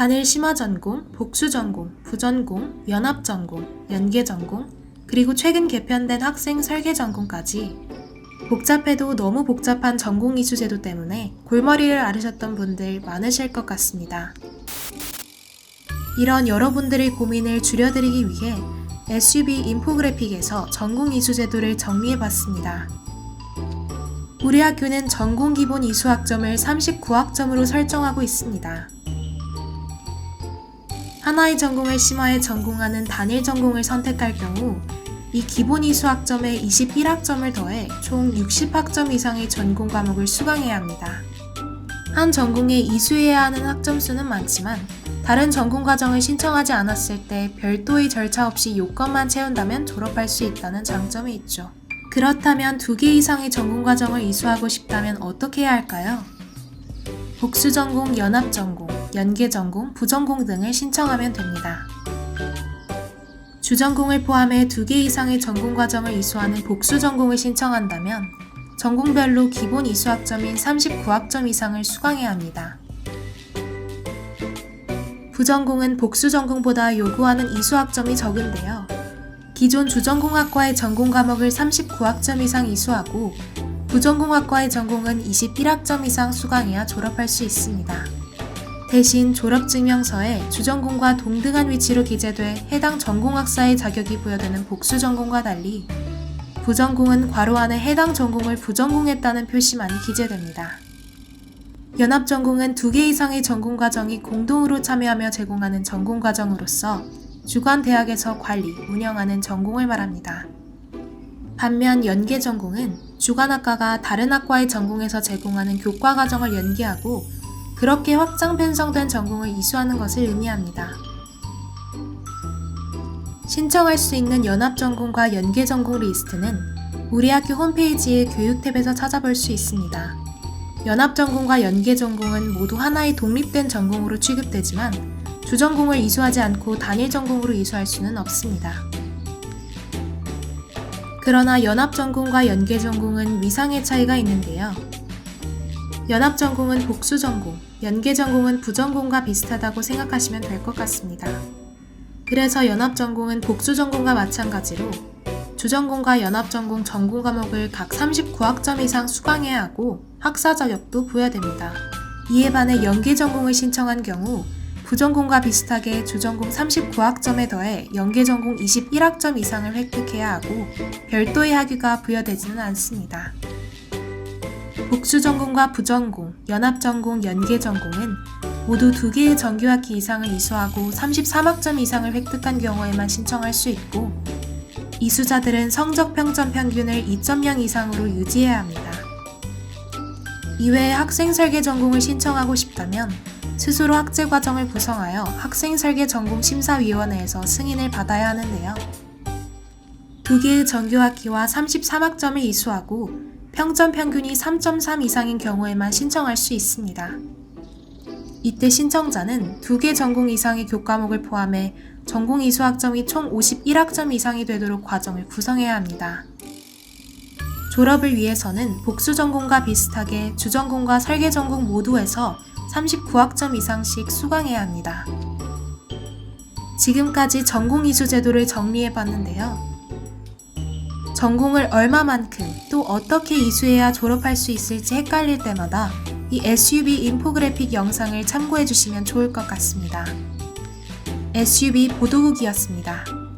단일 심화 전공, 복수 전공, 부전공, 연합 전공, 연계 전공, 그리고 최근 개편된 학생 설계 전공까지 복잡해도 너무 복잡한 전공 이수 제도 때문에 골머리를 앓으셨던 분들 많으실 것 같습니다. 이런 여러분들의 고민을 줄여드리기 위해 SUB 인포그래픽에서 전공 이수 제도를 정리해 봤습니다. 우리 학교는 전공 기본 이수 학점을 39학점으로 설정하고 있습니다. 하나의 전공을 심화해 전공하는 단일 전공을 선택할 경우 이 기본 이수 학점에 21학점을 더해 총 60학점 이상의 전공 과목을 수강해야 합니다. 한 전공에 이수해야 하는 학점 수는 많지만 다른 전공 과정을 신청하지 않았을 때 별도의 절차 없이 요건만 채운다면 졸업할 수 있다는 장점이 있죠. 그렇다면 두 개 이상의 전공 과정을 이수하고 싶다면 어떻게 해야 할까요? 복수 전공, 연합 전공, 연계 전공, 부전공 등을 신청하면 됩니다. 주전공을 포함해 두개 이상의 전공 과정을 이수하는 복수 전공을 신청한다면 전공별로 기본 이수 학점인 39학점 이상을 수강해야 합니다. 부전공은 복수 전공보다 요구하는 이수 학점이 적은데요. 기존 주전공학과의 전공 과목을 39학점 이상 이수하고 부전공학과의 전공은 21학점 이상 수강해야 졸업할 수 있습니다. 대신 졸업증명서에 주전공과 동등한 위치로 기재돼 해당 전공학사의 자격이 부여되는 복수 전공과 달리 부전공은 괄호 안에 해당 전공을 부전공했다는 표시만이 기재됩니다. 연합전공은 두 개 이상의 전공 과정이 공동으로 참여하며 제공하는 전공 과정으로서 주관 대학에서 관리, 운영하는 전공을 말합니다. 반면 연계 전공은 주관 학과가 다른 학과의 전공에서 제공하는 교과 과정을 연계하고 그렇게 확장 편성된 전공을 이수하는 것을 의미합니다. 신청할 수 있는 연합 전공과 연계 전공 리스트는 우리 학교 홈페이지의 교육 탭에서 찾아볼 수 있습니다. 연합 전공과 연계 전공은 모두 하나의 독립된 전공으로 취급되지만 주전공을 이수하지 않고 단일 전공으로 이수할 수는 없습니다. 그러나 연합 전공과 연계 전공은 위상의 차이가 있는데요. 연합 전공은 복수 전공, 연계 전공은 부전공과 비슷하다고 생각하시면 될 것 같습니다. 그래서 연합 전공은 복수 전공과 마찬가지로 주전공과 연합 전공 전공 과목을 각 39학점 이상 수강해야 하고 학사 자격도 부여됩니다. 이에 반해 연계 전공을 신청한 경우 부전공과 비슷하게 주전공 39학점에 더해 연계 전공 21학점 이상을 획득해야 하고 별도의 학위가 부여되지는 않습니다. 복수 전공과 부전공, 연합 전공, 연계 전공은 모두 두 개의 정규학기 이상을 이수하고 33학점 이상을 획득한 경우에만 신청할 수 있고 이수자들은 성적 평점 평균을 2.0 이상으로 유지해야 합니다. 이외에 학생 설계 전공을 신청하고 싶다면 스스로 학제 과정을 구성하여 학생 설계 전공 심사위원회에서 승인을 받아야 하는데요. 두 개의 정규학기와 33학점을 이수하고 평점 평균이 3.3 이상인 경우에만 신청할 수 있습니다. 이때 신청자는 두개 전공 이상의 교과목을 포함해 전공 이수 학점이 총 51학점 이상이 되도록 과정을 구성해야 합니다. 졸업을 위해서는 복수 전공과 비슷하게 주전공과 설계 전공 모두에서 39학점 이상씩 수강해야 합니다. 지금까지 전공 이수 제도를 정리해 봤는데요. 전공을 얼마만큼 또 어떻게 이수해야 졸업할 수 있을지 헷갈릴 때마다 이 SUB 인포그래픽 영상을 참고해 주시면 좋을 것 같습니다. SUB 보도국이었습니다.